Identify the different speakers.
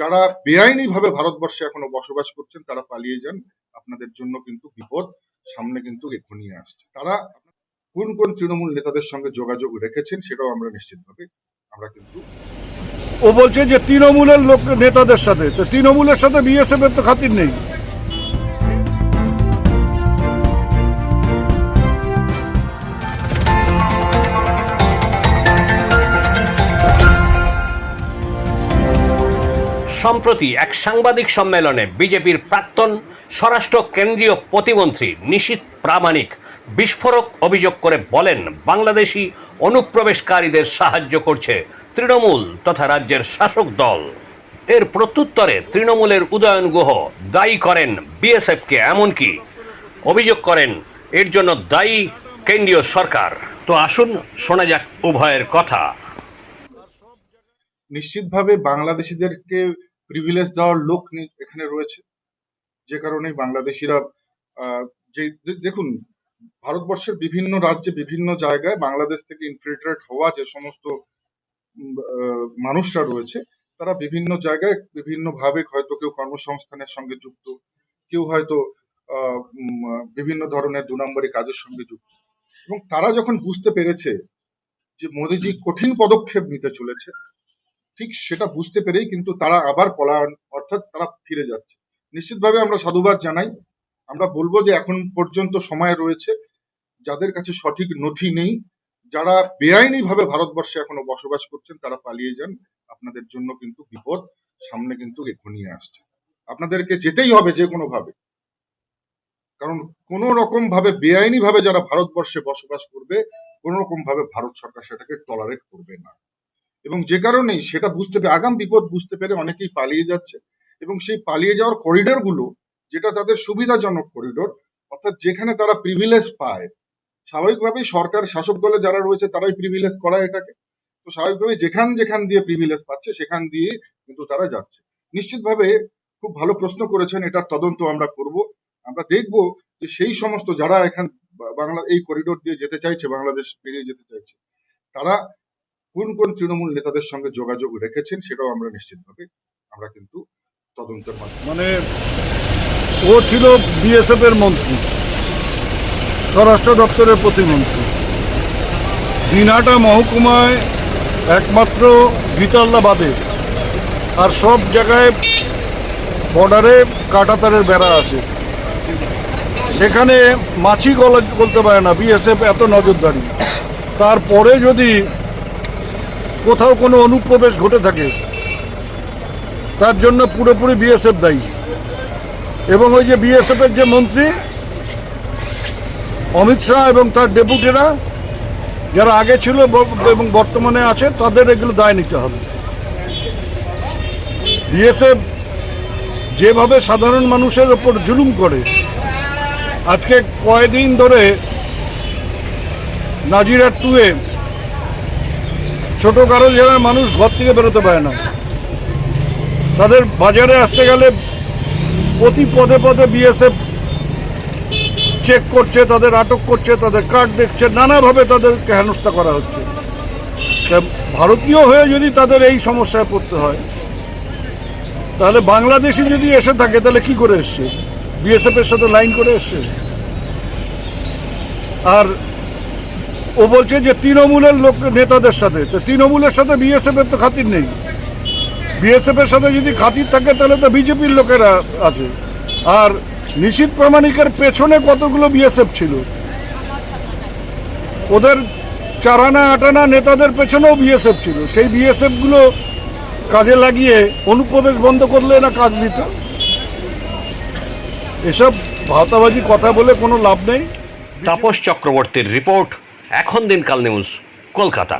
Speaker 1: যারা বেআইনি ভাবে ভারতবর্ষে এখনও বসবাস করছেন, তারা পালিয়ে যান। আপনাদের জন্য কিন্তু বিপদ সামনে কিন্তু ঘনিয়ে আসছে। তারা কোন কোন তৃণমূল নেতাদের সঙ্গে যোগাযোগ রেখেছেন সেটাও আমরা নিশ্চিতভাবে আমরা কিন্তু
Speaker 2: ও বলছে যে তৃণমূলের লোক নেতাদের সাথে। তো তৃণমূলের সাথে বিএসএফ এর তো খাতির নেই।
Speaker 3: সম্প্রতি এক সাংবাদিক সম্মেলনে বিজেপির প্রাক্তন স্বরাষ্ট্র কেন্দ্রীয় প্রতিমন্ত্রী নিশীত প্রামাণিক বিস্ফোরক অভিযোগ করে বলেন, বাংলাদেশি অনুপ্রবেশকারীদের সাহায্য করছে তৃণমূল তথা রাজ্যের শাসক দল। এর প্রত্যুত্তরে তৃণমূলের উদয়ন গুহ দায়ী করেন বিএসএফকে এমনকি অভিযোগ করেন এর জন্য দায়ী কেন্দ্রীয় সরকার। তো আসুন, শোনা যাক উভয়ের কথা।
Speaker 1: নিশ্চিতভাবে বাংলাদেশিদেরকে প্রিভিলেজ দেওয়ার লোক এখানে রয়েছে। যে কারণে বাংলাদেশিরা যে দেখুন, ভারতবর্ষের বিভিন্ন রাজ্যে, বিভিন্ন জায়গায় বাংলাদেশ থেকে ইনফিল্ট্রেট হওয়া যে সমস্ত মানুষরা রয়েছে, তারা বিভিন্ন জায়গায় বিভিন্ন ভাবে হয়তো কেউ কর্মসংস্থানের সঙ্গে যুক্ত, কেউ হয়তো বিভিন্ন ধরনের দু নম্বরী কাজের সঙ্গে যুক্ত। এবং তারা যখন বুঝতে পেরেছে যে মোদিজি কঠিন পদক্ষেপ নিতে চলেছে ঠিক সেটা বুঝতে পেরেই কিন্তু তারা আবার পলায়ন, অর্থাৎ তারা ফিরে যাচ্ছে। নিশ্চিতভাবে আমরা সাধুবাদ জানাই। আমরা বলব যে এখন পর্যন্ত সময় রয়েছে, যাদের কাছে সঠিক নথি নেই, যারা বেআইনি ভাবে ভারতবর্ষে এখনও বসবাস করছেন, তারা পালিয়ে যান। আপনাদের জন্য কিন্তু বিপদ সামনে কিন্তু ঘনিয়ে আসছে। আপনাদেরকে যেতেই হবে যে কোনো ভাবে কারণ কোন রকম ভাবে বেআইনি ভাবে যারা ভারতবর্ষে বসবাস করবে কোন রকম ভাবে ভারত সরকার সেটাকে টলারেট করবে না। এবং যে কারণেই সেটা বুঝতে পেরে, আগাম বিপদ বুঝতে পেরে অনেকেই পালিয়ে যাচ্ছে। এবং সেই পালিয়ে যাওয়ার করিডোরগুলো, যেটা তাদের সুবিধাজনক করিডোর অর্থাৎ যেখানে তারা প্রিভিলেজ পায়, স্বাভাবিকভাবেই সরকার, শাসক দলে যারা রয়েছে তারাই প্রিভিলেজ করায় এটাকে। তো স্বাভাবিকভাবে যেখান যেখান দিয়ে প্রিভিলেজ পাচ্ছে, সেখান দিয়ে কিন্তু তারা যাচ্ছে। নিশ্চিতভাবে খুব ভালো প্রশ্ন করেছেন, এটার তদন্ত আমরা করব। আমরা দেখব যে সেই সমস্ত যারা এখান বাংলা, এই করিডোর দিয়ে যেতে চাইছে, বাংলাদেশ পেরিয়ে যেতে চাইছে, তারা কোন কোন তৃণমূল নেতাদের সঙ্গে যোগাযোগ রেখেছেন সেটাও আমরা নিশ্চিতভাবে আমরা কিন্তু তদন্তের মাধ্যমে
Speaker 2: মানে ও ছিল বিএসএফ এর মন্ত্রী, স্বরাষ্ট্র দপ্তরের প্রতিমন্ত্রী। দিনহাটা মহকুমায় একমাত্র গীতাল্লা বাদে আর সব জায়গায় বর্ডারে কাটাতারের বেড়া আছে। সেখানে মাছি গলা বলতে পারে না বিএসএফ এত নজরদারি। তারপরে যদি কোথাও কোনো অনুপ্রবেশ ঘটে থাকে। তার জন্য পুরোপুরি বিএসএফ দায়ী। এবং ওই যে বিএসএফ এর যে মন্ত্রী, অমিত শাহ এবং তার ডেপুটিরা, যারা আগে ছিল এবং বর্তমানে আছে, তাদের এগুলো দায় নিতে হবে। বিএসএফ যেভাবে সাধারণ মানুষের ওপর জুলুম করে, আজকে কয়দিন ধরে নাজিরা টুয়ে ছোট কারও জেলার মানুষ ঘর থেকে বেরোতে পারে না। তাদের বাজারে আসতে গেলে প্রতি পদে পদে বিএসএফ চেক করছে, তাদের আটক করছে, তাদের কার্ড দেখছে, নানাভাবে তাদেরকে হেনস্থা করা হচ্ছে। ভারতীয় হয়ে যদি তাদের এই সমস্যায় পড়তে হয়, তাহলে বাংলাদেশি যদি এসে থাকে, তাহলে কি করে এসছে? বিএসএফ এর সাথে লাইন করে এসছে? আর ও বলছে যে তৃণমূলের লোক নেতাদের সাথে। তো তৃণমূলের সাথে বিএসএফ এর তো খাতির নেই। বিএসএফ এর সাথে যদি খাতির থাকে, তাহলে তো বিজেপির লোকেরা আছে। আর নিশীত প্রামাণিকের পেছনে কতগুলো বিএসএফ ছিল? ওদের চারানা, আটানা নেতাদের পেছনেও বিএসএফ ছিল। সেই বিএসএফগুলো কাজে লাগিয়ে অনুপ্রবেশ বন্ধ করলে না কাজ দিত? এসব ভাতাবাজি, কথা বলে কোনো লাভ নেই।
Speaker 3: তাপস চক্রবর্তীর রিপোর্ট। এখন দিন কাল নিউজ কলকাতা।